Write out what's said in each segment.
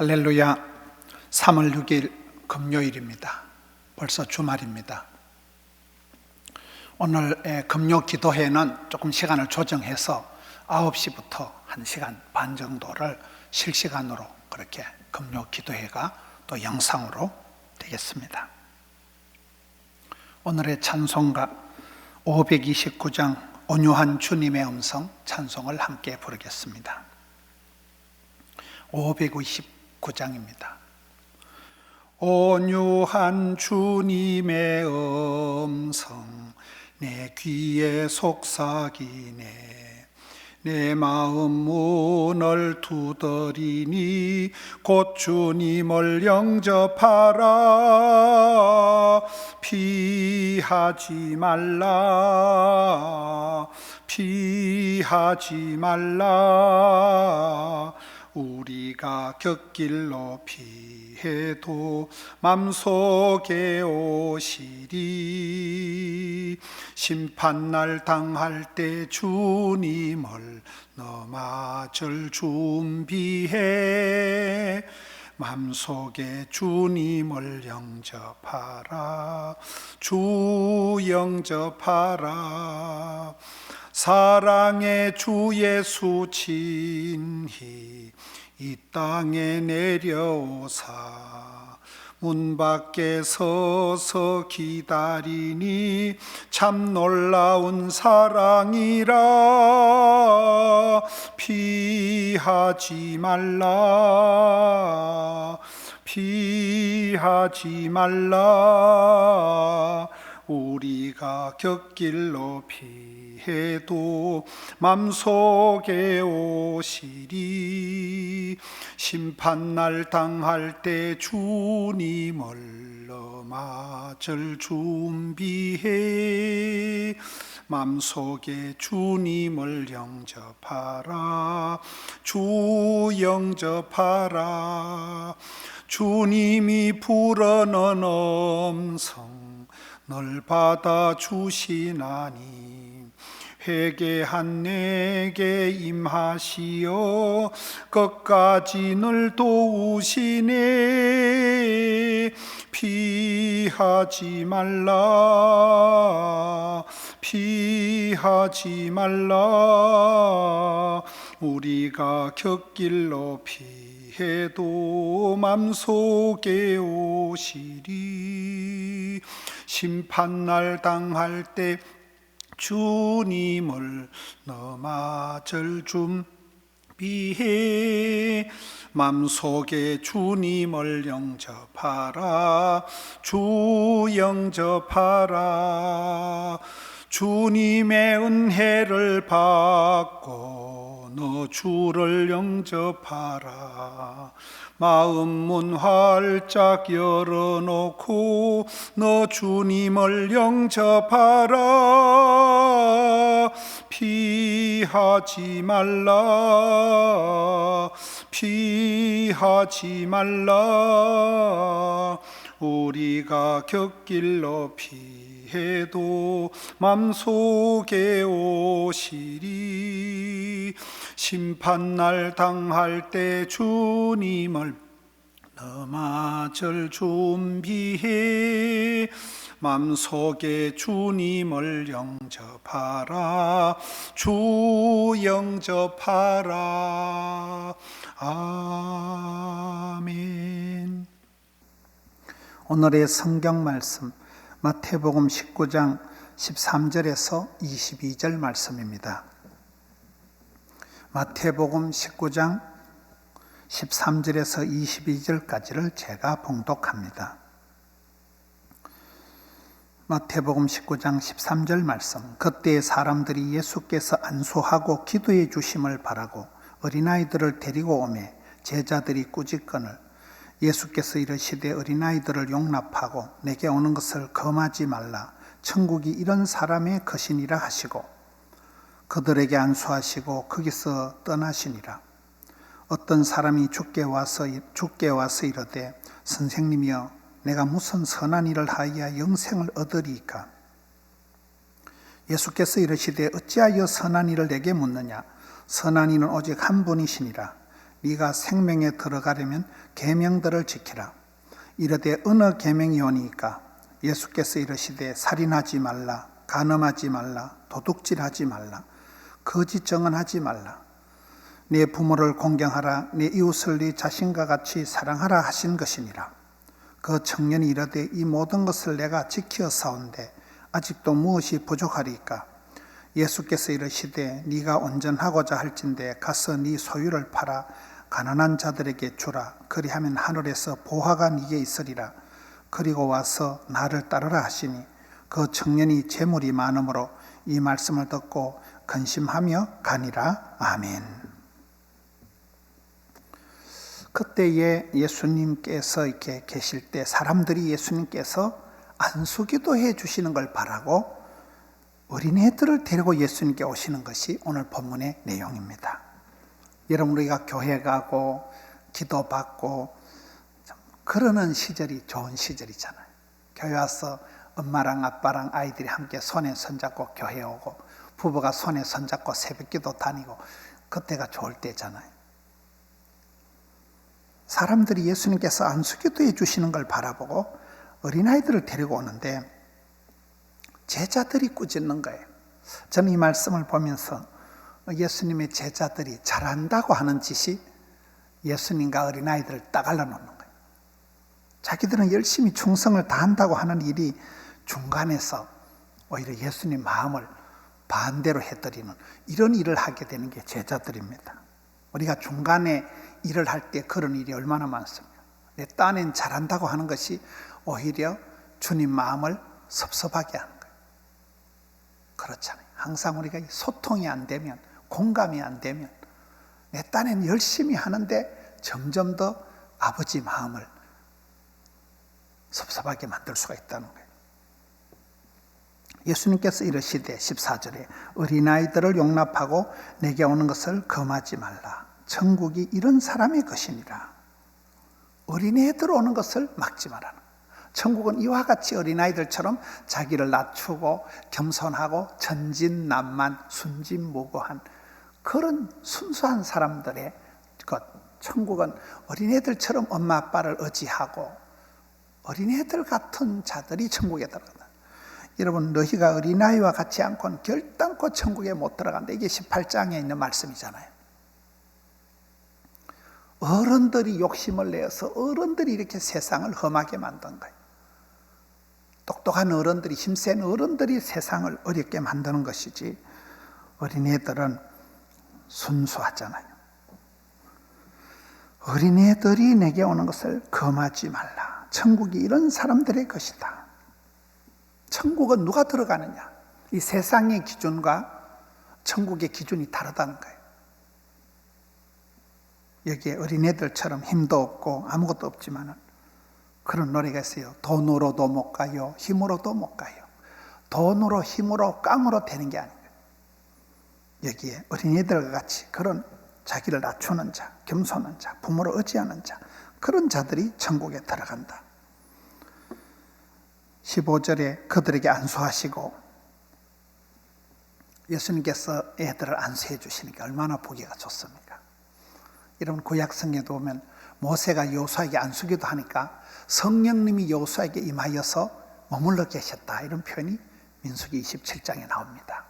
할렐루야. 3월 6일 금요일입니다. 벌써 주말입니다. 오늘 금요 기도회는 조금 시간을 조정해서 9시부터 1시간 반 정도를 실시간으로 그렇게 금요 기도회가 또 영상으로 되겠습니다. 오늘의 찬송가 529장 온유한 주님의 음성 찬송을 함께 부르겠습니다. 529 장입니다. 온유한 주님의 음성 내 귀에 속삭이네. 내 마음 문을 두드리니 곧 주님을 영접하라. 피하지 말라. 피하지 말라 우리가 곁길로 피해도 맘속에 오시리. 심판날 당할 때 주님을 너 맞을 준비해. 맘속에 주님을 영접하라. 주 영접하라. 사랑의 주 예수 친히 이 땅에 내려오사. 문 밖에 서서 기다리니 참 놀라운 사랑이라. 피하지 말라. 피하지 말라 우리가 곁길로 피해도 맘속에 오시리. 심판날 당할 때 주님을 맞을 준비해. 맘속에 주님을 영접하라. 주 영접하라. 주님이 불어넣은 음성 널 받아 주시나니 회개한 내게 임하시어 끝까지 늘 도우시네. 피하지 말라 피하지 말라. 우리가 곁길로 피해도 맘속에 오시리 심판날 당할 때 주님을 너 맞을 준비해 맘속에 주님을 영접하라. 주 영접하라. 주님의 은혜를 받고 너 주를 영접하라 마음 문 활짝 열어놓고 너 주님을 영접하라. 피하지 말라. 피하지 말라. 우리가 곁길로 피해도 맘속에 오시리 심판날 당할 때 주님을 너 맞을 준비해. 맘속에 주님을 영접하라. 주 영접하라. 아멘. 오늘의 성경 말씀 마태복음 19장 13절에서 22절 말씀입니다. 마태복음 19장 13절에서 22절까지를 제가 봉독합니다. 마태복음 19장 13절 말씀. 그때 사람들이 예수께서 안수하고 기도해 주심을 바라고 어린아이들을 데리고 오매 제자들이 꾸짖건을 예수께서 이르시되 어린아이들을 용납하고 내게 오는 것을 검하지 말라. 천국이 이런 사람의 것이니라 하시고 그들에게 안수하시고 거기서 떠나시니라. 어떤 사람이 죽게 와서 죽게 와서 이르되 선생님이여 내가 무슨 선한 일을 하여 영생을 얻으리까? 예수께서 이르시되 어찌하여 선한 일을 내게 묻느냐? 선한 이는 오직 한 분이시니라. 네가 생명에 들어가려면 계명들을 지키라. 이르되 어느 계명이 오니까 예수께서 이르시되 살인하지 말라, 간음하지 말라, 도둑질하지 말라, 거짓 정언하지 말라. 네 부모를 공경하라, 네 이웃을 네 자신과 같이 사랑하라 하신 것이니라. 그 청년이 이르되 이 모든 것을 내가 지키어 사온데 아직도 무엇이 부족하리까? 예수께서 이르시되 네가 온전하고자 할진대 가서 네 소유를 팔아 가난한 자들에게 주라 그리하면 하늘에서 보화가 네게 있으리라 그리고 와서 나를 따르라 하시니 그 청년이 재물이 많으므로 이 말씀을 듣고 근심하며 가니라 아멘. 그때에 예수님께서 이렇게 계실 때 사람들이 예수님께서 안수기도 해 주시는 걸 바라고 어린애들을 데리고 예수님께 오시는 것이 오늘 본문의 내용입니다. 여러분 우리가 교회 가고 기도 받고 그러는 시절이 좋은 시절이잖아요. 교회 와서 엄마랑 아빠랑 아이들이 함께 손에 손잡고 교회 오고 부부가 손에 손잡고 새벽기도 다니고 그때가 좋을 때잖아요. 사람들이 예수님께서 안수기도 해 주시는 걸 바라보고 어린아이들을 데리고 오는데 제자들이 꾸짖는 거예요. 저는 이 말씀을 보면서 예수님의 제자들이 잘한다고 하는 짓이 예수님과 어린아이들을 따갈라 놓는 거예요. 자기들은 열심히 충성을 다한다고 하는 일이 중간에서 오히려 예수님 마음을 반대로 해드리는 이런 일을 하게 되는 게 제자들입니다. 우리가 중간에 일을 할 때 그런 일이 얼마나 많습니까? 내 딴엔 잘한다고 하는 것이 오히려 주님 마음을 섭섭하게 하는 거예요. 그렇잖아요. 항상 우리가 소통이 안 되면, 공감이 안 되면, 내 딴엔 열심히 하는데 점점 더 아버지 마음을 섭섭하게 만들 수가 있다는 거예요. 예수님께서 이르시되 14절에 어린아이들을 용납하고 내게 오는 것을 금하지 말라. 천국이 이런 사람의 것이니라. 어린애들 오는 것을 막지 말라는 천국은 이와 같이 어린아이들처럼 자기를 낮추고 겸손하고 전진난만 순진무구한 그런 순수한 사람들의 것. 천국은 어린애들처럼 엄마 아빠를 의지하고 어린애들 같은 자들이 천국에 들어간다. 여러분 너희가 어린아이와 같이 않고는 결단코 천국에 못 들어간다. 이게 18장에 있는 말씀이잖아요. 어른들이 욕심을 내어서 어른들이 이렇게 세상을 험하게 만든 거예요. 똑똑한 어른들이 힘센 어른들이 세상을 어렵게 만드는 것이지 어린애들은 순수하잖아요. 어린애들이 내게 오는 것을 금하지 말라. 천국이 이런 사람들의 것이다. 천국은 누가 들어가느냐? 이 세상의 기준과 천국의 기준이 다르다는 거예요. 여기에 어린애들처럼 힘도 없고 아무것도 없지만 그런 노래가 있어요. 돈으로도 못 가요. 힘으로도 못 가요. 돈으로 힘으로 깡으로 되는 게 아니에요. 여기에 어린이들과 같이 그런 자기를 낮추는 자, 겸손한 자, 부모를 의지하는 자, 그런 자들이 천국에 들어간다. 15절에 그들에게 안수하시고 예수님께서 애들을 안수해 주시니까 얼마나 보기가 좋습니까? 여러분 구약 성경에 보면 모세가 여호수아에게 안수기도 하니까 성령님이 여호수아에게 임하여서 머물러 계셨다 이런 표현이 민수기 27장에 나옵니다.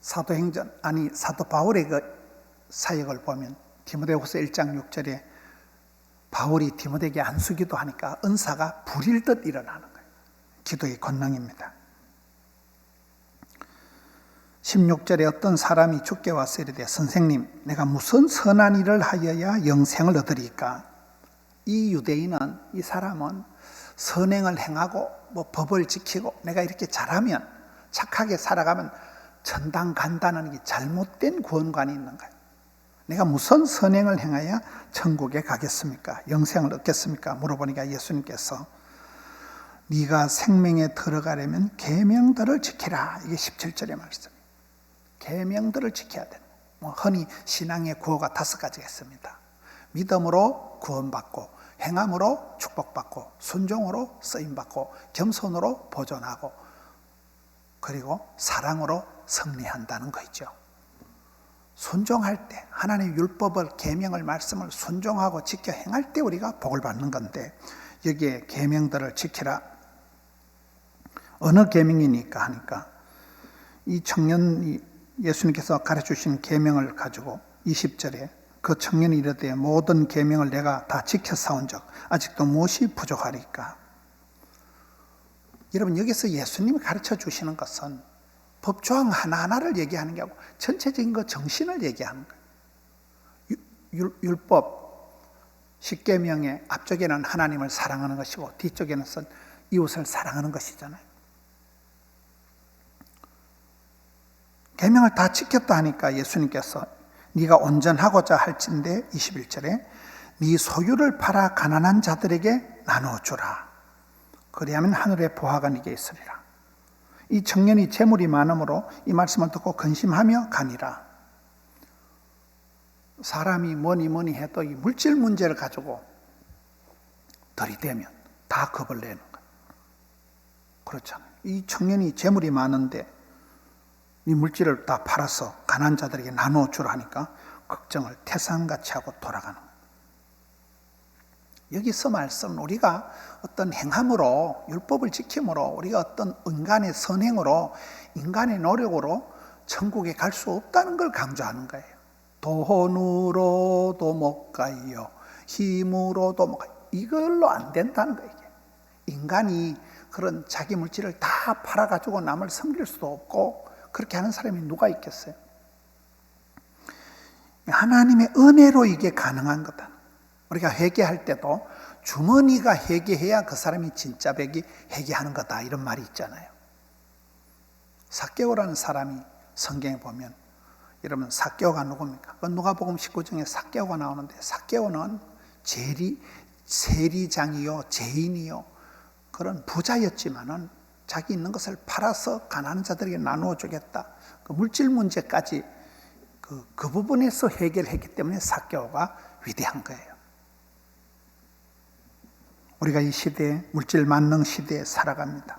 사도행전 아니 사도 바울의 그 사역을 보면 디모데후서 1장 6절에 바울이 디모데에게 안수기도 하니까 은사가 불일 듯 일어나는 거예요. 기도의 권능입니다. 16절에 어떤 사람이 죽게 와서 이르되 선생님 내가 무슨 선한 일을 하여야 영생을 얻으리까 이 유대인은 이 사람은 선행을 행하고 뭐 법을 지키고 내가 이렇게 잘하면 착하게 살아가면 전당 간다는 게 잘못된 구원관이 있는 거예요. 내가 무슨 선행을 행하여 천국에 가겠습니까? 영생을 얻겠습니까? 물어보니까 예수님께서 네가 생명에 들어가려면 계명들을 지키라. 이게 17절의 말씀. 계명들을 지켜야 돼. 뭐 흔히 신앙의 구호가 다섯 가지가 있습니다. 믿음으로 구원받고 행함으로 축복받고 순종으로 쓰임받고 겸손으로 보존하고 그리고 사랑으로 승리한다는 거죠. 순종할 때 하나님의 율법을 계명을 말씀을 순종하고 지켜 행할 때 우리가 복을 받는 건데 여기에 계명들을 지키라. 어느 계명이니까 하니까 이 청년이 예수님께서 가르쳐 주신 계명을 가지고 20절에 그 청년이 이르되 모든 계명을 내가 다 지켜 사온 적 아직도 무엇이 부족하리까? 여러분 여기서 예수님이 가르쳐 주시는 것은 법조항 하나하나를 얘기하는 게 아니고 전체적인 그 정신을 얘기하는 거예요. 율, 율법, 십계명의 앞쪽에는 하나님을 사랑하는 것이고 뒤쪽에는 이웃을 사랑하는 것이잖아요. 계명을 다 지켰다 하니까 예수님께서 네가 온전하고자 할진대 21절에 네 소유를 팔아 가난한 자들에게 나누어 주라. 그리하면 하늘의 보화가 네게 있으리라. 이 청년이 재물이 많으므로 이 말씀을 듣고 근심하며 가니라. 사람이 뭐니 뭐니 해도 이 물질 문제를 가지고 들이대면 다 겁을 내는 거예요. 그렇잖아요. 이 청년이 재물이 많은데 이 물질을 다 팔아서 가난 자들에게 나누어 주라니까 걱정을 태산같이 하고 돌아가는 거예요. 여기서 말씀 우리가 어떤 행함으로 율법을 지킴으로 우리가 어떤 인간의 선행으로 인간의 노력으로 천국에 갈 수 없다는 걸 강조하는 거예요. 돈으로도 못 가요. 힘으로도 못 가요. 이걸로 안 된다는 거예요. 인간이 그런 자기 물질을 다 팔아가지고 남을 섬길 수도 없고 그렇게 하는 사람이 누가 있겠어요? 하나님의 은혜로 이게 가능한 거다. 우리가 회개할 때도 주머니가 회개해야 그 사람이 진짜 백이 회개하는 거다 이런 말이 있잖아요. 사개오라는 사람이 성경에 보면 여러분 사개오가 누굽니까? 그 누가복음 19장에 사개오가 나오는데 사개오는 재리 세리장이요 죄인이요 그런 부자였지만은 자기 있는 것을 팔아서 가난한 자들에게 나누어 주겠다. 그 물질 문제까지 그, 그 부분에서 해결했기 때문에 사개오가 위대한 거예요. 우리가 이 시대에 물질 만능 시대에 살아갑니다.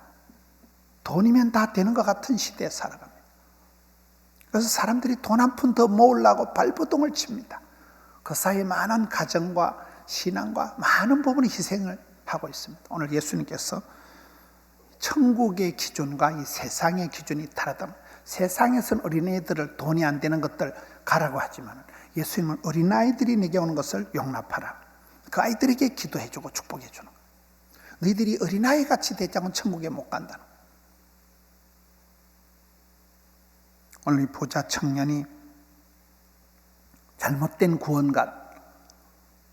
돈이면 다 되는 것 같은 시대에 살아갑니다. 그래서 사람들이 돈 한 푼 더 모으려고 발버둥을 칩니다. 그 사이에 많은 가정과 신앙과 많은 부분이 희생을 하고 있습니다. 오늘 예수님께서 천국의 기준과 이 세상의 기준이 다르다. 세상에서는 어린애들을 돈이 안 되는 것들 가라고 하지만 예수님은 어린아이들이 내게 오는 것을 용납하라. 그 아이들에게 기도해주고 축복해주는 거예요. 너희들이 어린아이 같이 않으면 천국에 못 간다는 거예요. 오늘 이 부자 청년이 잘못된 구원관,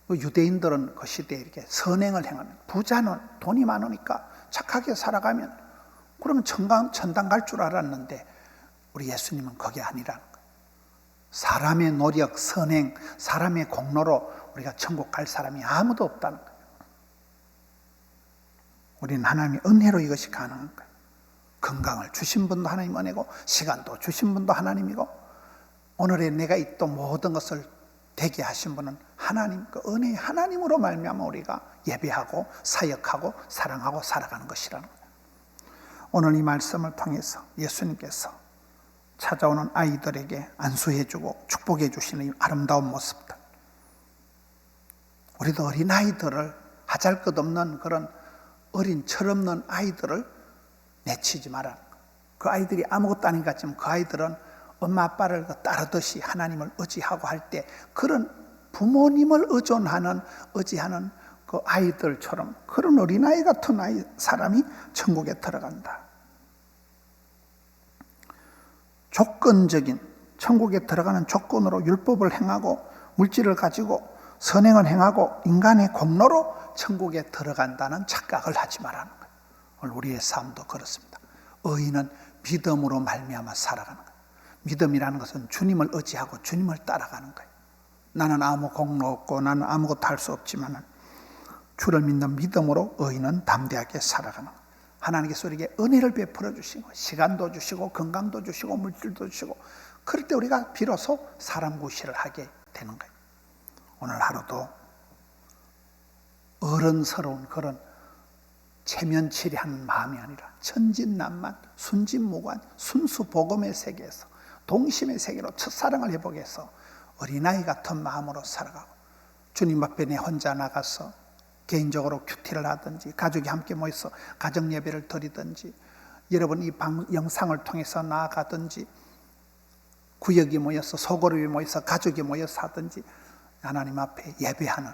그 유대인들은 그 시대에 이렇게 선행을 행하면 부자는 돈이 많으니까 착하게 살아가면 그러면 천당, 천당 갈 줄 알았는데 우리 예수님은 그게 아니라는 거예요. 사람의 노력, 선행, 사람의 공로로 우리가 천국 갈 사람이 아무도 없다는 거예요. 우리는 하나님의 은혜로 이것이 가능한 거예요. 건강을 주신 분도 하나님 은혜고 시간도 주신 분도 하나님이고 오늘의 내가 있던 모든 것을 되게 하신 분은 하나님 그 은혜의 하나님으로 말미암아 우리가 예배하고 사역하고 사랑하고 살아가는 것이라는 거예요. 오늘 이 말씀을 통해서 예수님께서 찾아오는 아이들에게 안수해주고 축복해 주시는 아름다운 모습들. 우리도 어린 아이들을 하잘 것 없는 그런 어린 철없는 아이들을 내치지 마라. 그 아이들이 아무것도 아닌 것 같지만 그 아이들은 엄마 아빠를 그 따르듯이 하나님을 의지하고 할 때 그런 부모님을 의존하는 의지하는 그 아이들처럼 그런 어린아이 같은 아이 사람이 천국에 들어간다. 조건적인 천국에 들어가는 조건으로 율법을 행하고 물질을 가지고 선행을 행하고 인간의 공로로 천국에 들어간다는 착각을 하지 말라는 거예요. 오늘 우리의 삶도 그렇습니다. 의인은 믿음으로 말미암아 살아가는 거예요. 믿음이라는 것은 주님을 의지하고 주님을 따라가는 거예요. 나는 아무 공로 없고 나는 아무것도 할 수 없지만 주를 믿는 믿음으로 의인은 담대하게 살아가는 거예요. 하나님께서 우리에게 은혜를 베풀어 주시고 시간도 주시고 건강도 주시고 물질도 주시고 그럴 때 우리가 비로소 사람 구실을 하게 되는 거예요. 오늘 하루도 어른스러운 그런 체면치리한 마음이 아니라 천진난만, 순진무관, 순수복음의 세계에서 동심의 세계로 첫사랑을 회복해서 어린아이 같은 마음으로 살아가고 주님 앞에 내 혼자 나가서 개인적으로 큐티를 하든지 가족이 함께 모여서 가정 예배를 드리든지 여러분 이 방, 영상을 통해서 나아가든지 구역이 모여서 소그룹이 모여서 가족이 모여서 하든지 하나님 앞에 예배하는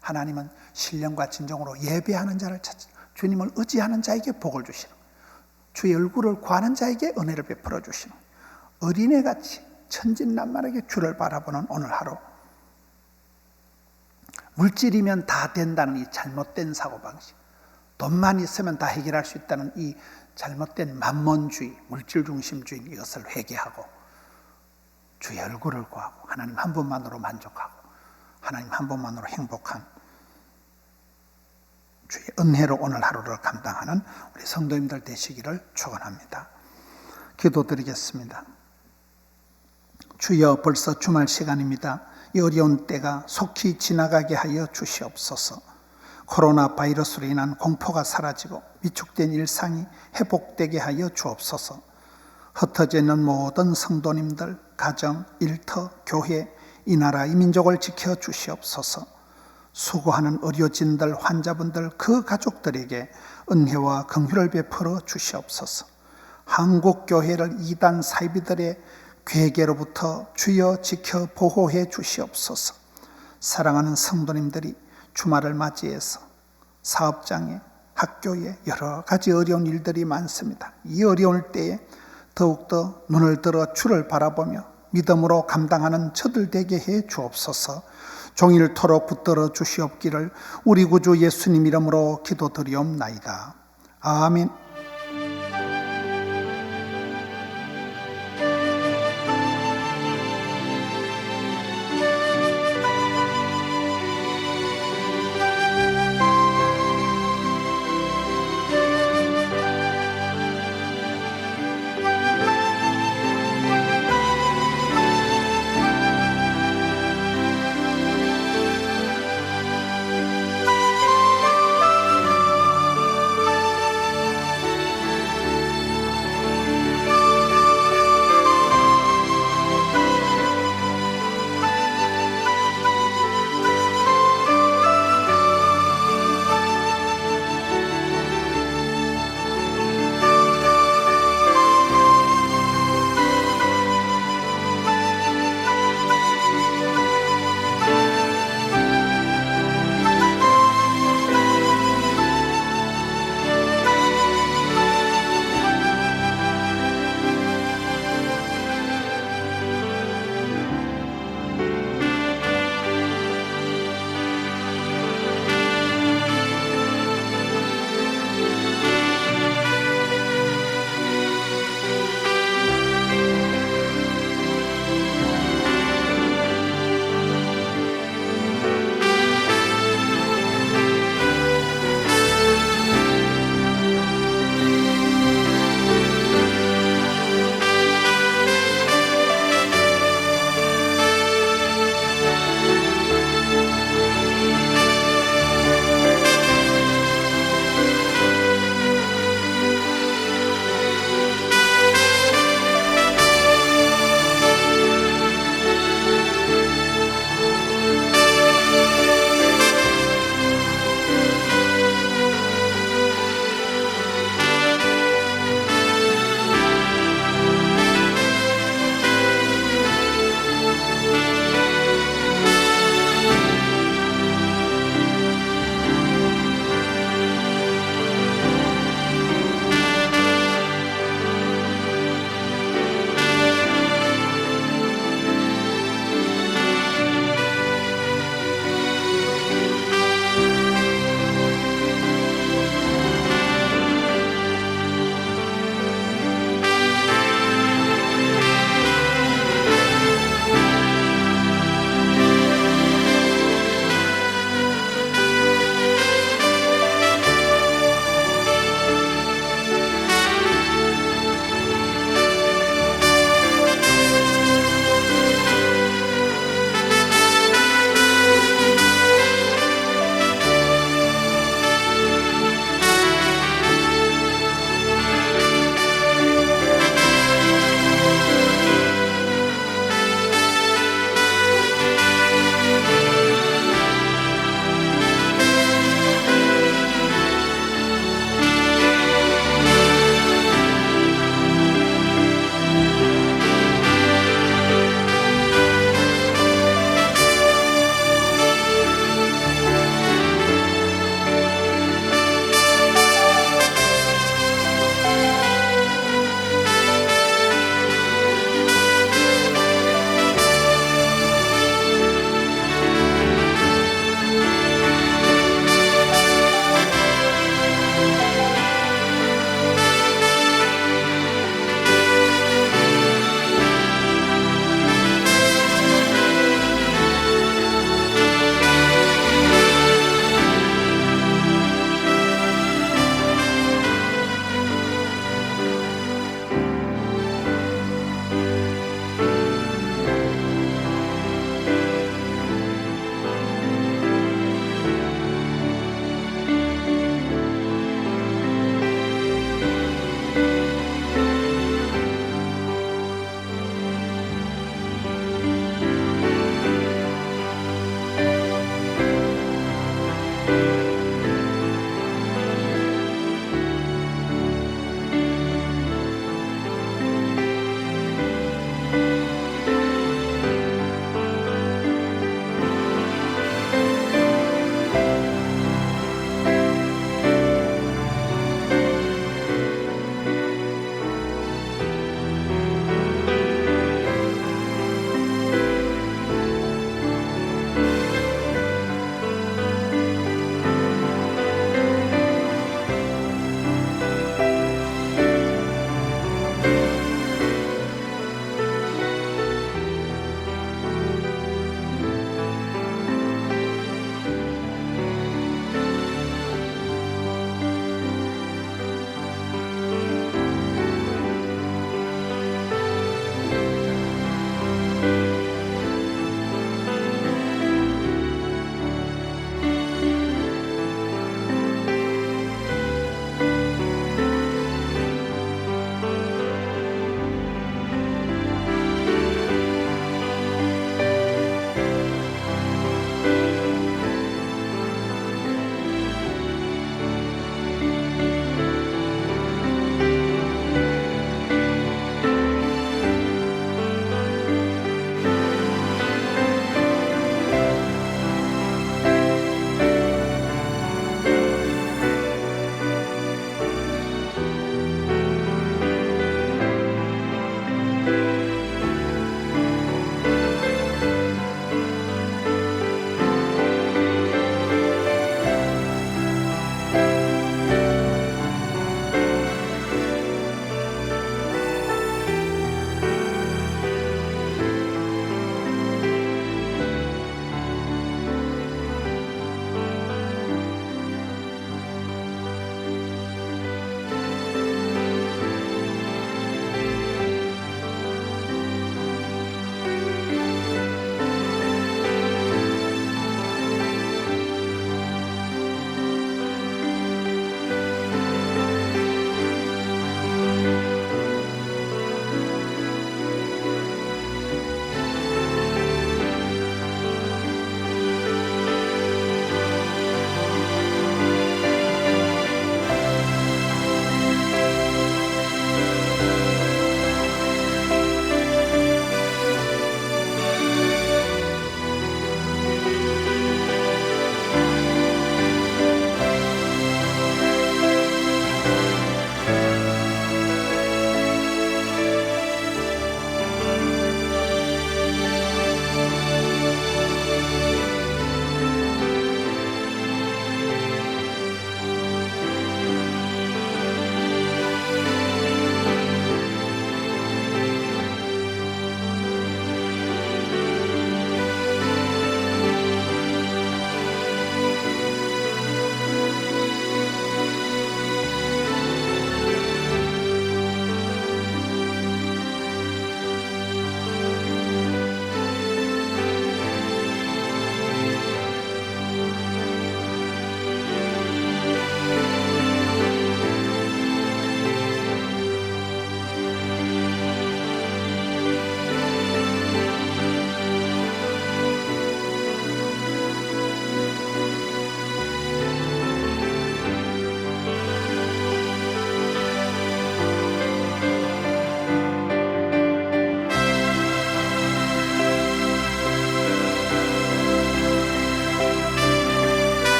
하나님은 신령과 진정으로 예배하는 자를 찾지 주님을 의지하는 자에게 복을 주시는 주의 얼굴을 구하는 자에게 은혜를 베풀어 주시는 어린애같이 천진난만하게 주를 바라보는 오늘 하루. 물질이면 다 된다는 이 잘못된 사고방식 돈만 있으면 다 해결할 수 있다는 이 잘못된 만몬주의 물질 중심주의 이것을 회개하고 주의 얼굴을 구하고 하나님 한 분만으로 만족하고 하나님 한 분만으로 행복한 주의 은혜로 오늘 하루를 감당하는 우리 성도님들 되시기를 축원합니다. 기도드리겠습니다. 주여 벌써 주말 시간입니다. 이 어려운 때가 속히 지나가게 하여 주시옵소서. 코로나 바이러스로 인한 공포가 사라지고 위축된 일상이 회복되게 하여 주옵소서. 흩어져 있는 모든 성도님들, 가정, 일터, 교회, 이 나라, 이 민족을 지켜 주시옵소서. 수고하는 의료진들, 환자분들, 그 가족들에게 은혜와 긍휼을 베풀어 주시옵소서. 한국 교회를 이단 사이비들의 괴계로부터 주여 지켜 보호해 주시옵소서. 사랑하는 성도님들이 주말을 맞이해서 사업장에 학교에 여러 가지 어려운 일들이 많습니다. 이 어려울 때에 더욱더 눈을 들어 주를 바라보며 믿음으로 감당하는 저들 되게 해 주옵소서. 종일토록 붙들어 주시옵기를 우리 구주 예수님 이름으로 기도드리옵나이다. 아멘.